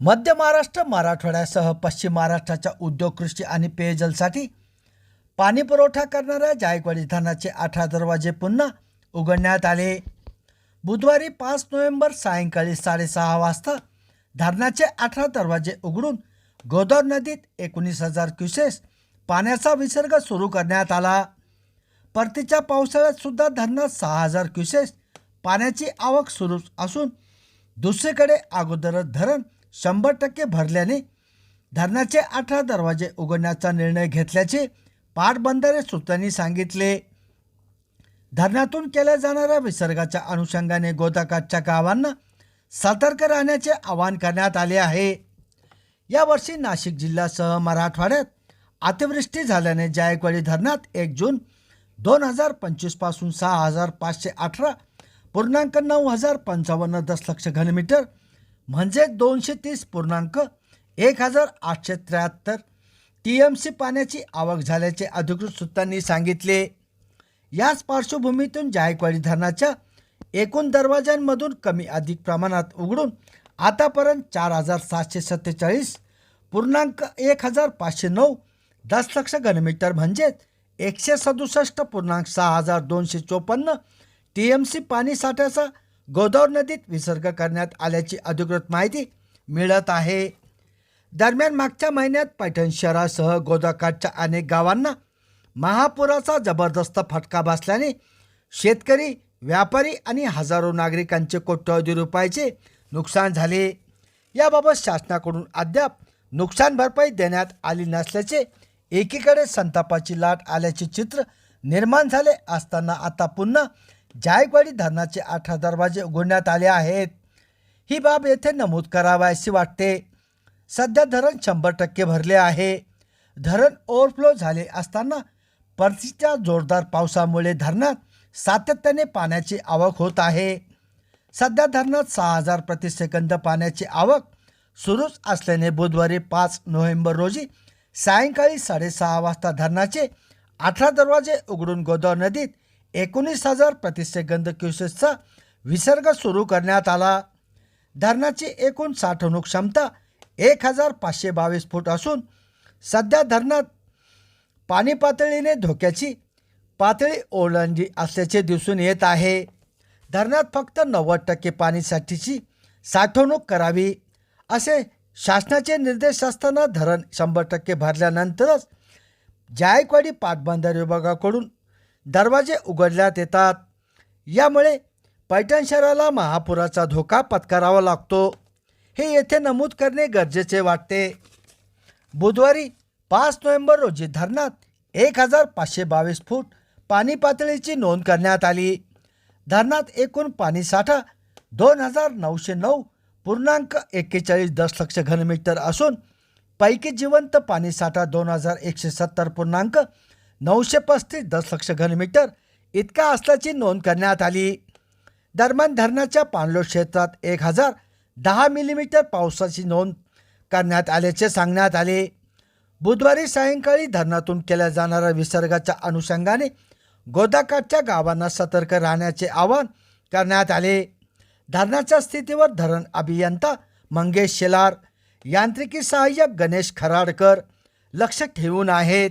मध्य महाराष्ट्र मराठवाड्यासह पश्चिम महाराष्ट्राच्या उद्योग कृषी आणि पेयजलसाठी पाणी पुरवठा करणाऱ्या जायकवाडी धरणाचे अठरा दरवाजे पुन्हा उघडण्यात आले. बुधवारी पाच नोव्हेंबर सायंकाळी साडेसहा वाजता धरणाचे अठरा दरवाजे उघडून गोदावरी नदीत एकोणीस हजार क्युसेस पाण्याचा विसर्ग सुरू करण्यात आला. परतीच्या पावसाळ्यात सुद्धा धरणात सहा हजार क्युसेस पाण्याची आवक सुरू असून दुसरीकडे अगोदरच धरण शंभर टक्के भरल्याने धरणाचे अठरा दरवाजे उघडण्याचा निर्णय घेतल्याचे पाटबंधारे सूत्रांनी सांगितले. धरणातून केल्या जाणाऱ्या विसर्गाच्या अनुषंगाने गोदाकाठच्या गावांना सतर्क राहण्याचे आवाहन करण्यात आले आहे. यावर्षी नाशिक जिल्ह्यासह मराठवाड्यात अतिवृष्टी झाल्याने जायकवाडी धरणात एक जून दोन हजार पंचवीसपासून सहा हजार पाचशे अठरा पूर्णांक नऊ हजार पंचावन्न दशलक्ष घनमीटर म्हणजे दोनशे तीस पूर्णांक एक हजार आठशे त्र्याहत्तर. टी एम सी पाण्याची आवक झाल्याचे अधिकृत सूत्रांनी सांगितले. याच पार्श्वभूमीतून जायकवाडी धरणाच्या एकूण दरवाजांमधून कमी अधिक प्रमाणात उघडून आतापर्यंत चार हजार सातशे सत्तेचाळीस पूर्णांक एक हजार पाचशे नऊ दशलक्ष घनमीटर म्हणजेच एकशे सदुसष्ट पूर्णांक सहा हजार दोनशे चोपन्न टी एम सी पाणी साठ्याचा गोदावर नदीत विसर्ग करण्यात आल्याची अधिकृत माहिती मिळत आहे. दरम्यान मागच्या महिन्यात पैठण शहरासह गोदाकाठच्या अनेक गावांना महापुराचा जबरदस्त फटका बसल्याने शेतकरी व्यापारी आणि हजारो नागरिकांचे कोट्यवधी रुपयाचे नुकसान झाले. याबाबत शासनाकडून अद्याप नुकसान भरपाई देण्यात आली नसल्याचे एकीकडे संतापाची लाट आल्याचे चित्र निर्माण झाले असताना आता पुन्हा जायकवाडी धरणाचे अठरा दरवाजे उघडण्यात आले आहेत. ही बाब येथे नमूद करावयाची वाटते. सध्या धरण शंभर टक्के भरले आहे. धरण ओव्हरफ्लो झाले असताना परतीच्या जोरदार पावसामुळे धरणात सातत्याने पाण्याची आवक होत आहे. सध्या धरणात सहा हजार प्रतिसेकंद पाण्याची आवक सुरूच असल्याने बुधवारी पाच नोव्हेंबर रोजी सायंकाळी साडेसहा वाजता धरणाचे अठरा दरवाजे उघडून गोदावरी नदीत एकोणीस हजार प्रतिसेकंद क्युसेसचा विसर्ग सुरू करण्यात आला. धरणाची एकूण साठवणूक क्षमता एक हजार पाचशे बावीस फूट असून सध्या धरणात पाणी पातळीने धोक्याची पातळी ओलांडली असल्याचे दिसून येत आहे. धरणात फक्त नव्वद टक्के पाणीसाठीची साठवणूक करावी असे शासनाचे निर्देश असताना धरण शंभर टक्के भरल्यानंतरच जायकवाडी पाटबंधारे विभागाकडून दरवाजे उघडण्यात येतात. यामुळे पैठण शहराला महापुराचा धोका पत्करावा लागतो. हे येथे नमूद करणे गरजेचे वाटते. बुधवारी पाच नोव्हेंबर रोजी धरणात एक हजार पाचशे बावीस फूट पाणी पातळीची नोंद करण्यात आली. धरणात एकूण पाणीसाठा दोन हजार नऊशे नऊ पूर्णांक एक्केचाळीस दशलक्ष घनमीटर असून पैकी जिवंत पाणीसाठा दोन हजार एकशे सत्तर पूर्णांक नऊशे पस्तीस दशलक्ष घनमीटर इतका असल्याची नोंद करण्यात आली. दरम्यान धरणाच्या पाणलोट क्षेत्रात एक हजार दहा मिलीमीटर पावसाची नोंद करण्यात आल्याचे सांगण्यात आले. बुधवारी सायंकाळी धरणातून केल्या जाणाऱ्या विसर्गाच्या अनुषंगाने गोदाकाठच्या गावांना सतर्क राहण्याचे आवाहन करण्यात आले. धरणाच्या स्थितीवर धरण अभियंता मंगेश शेलार यांत्रिकी सहाय्यक गणेश खराडकर लक्ष ठेवून आहेत.